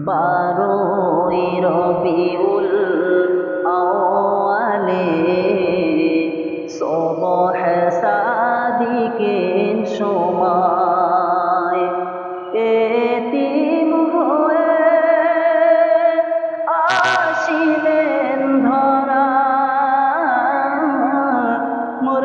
বারোই রবিউল আওয়ালে সবহ সাদিকের সময় এতিম হয়ে আসিলেন ধরা মোর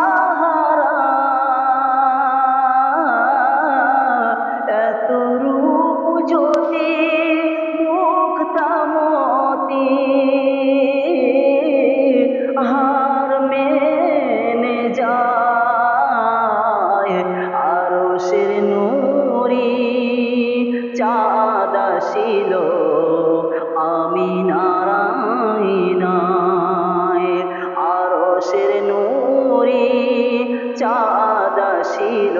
চাঁদ আসিল আমি নারায়ণায় আরশের নুরি চাঁদ আসিল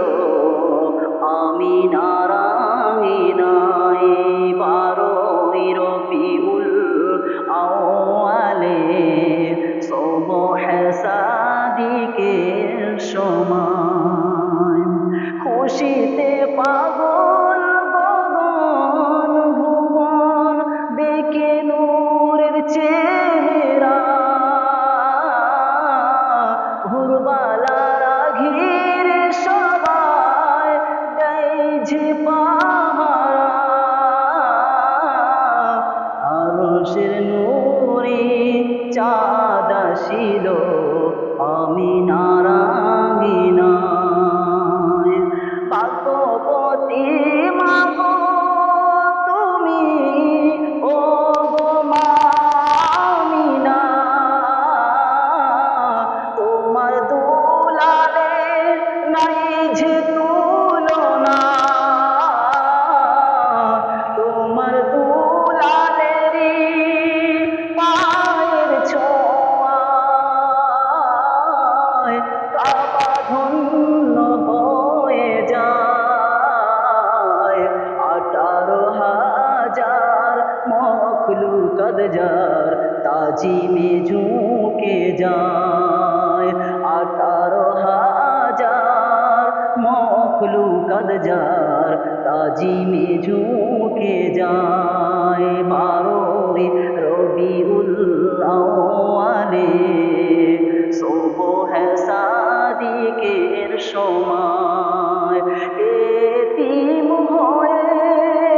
আমি নারায়ণায় বারোই রবিউল আওয়ালে সবহ সাদিকের সময় খুশিতে যার তাজিমে ঝুঁকে যায়। আঠারো হাজার মখলুকদ যার তাজিমে ঝুঁকে যায়। বারোই রবিউল আওয়ালে সবহ সাদিকের সময়। এতিম হয়ে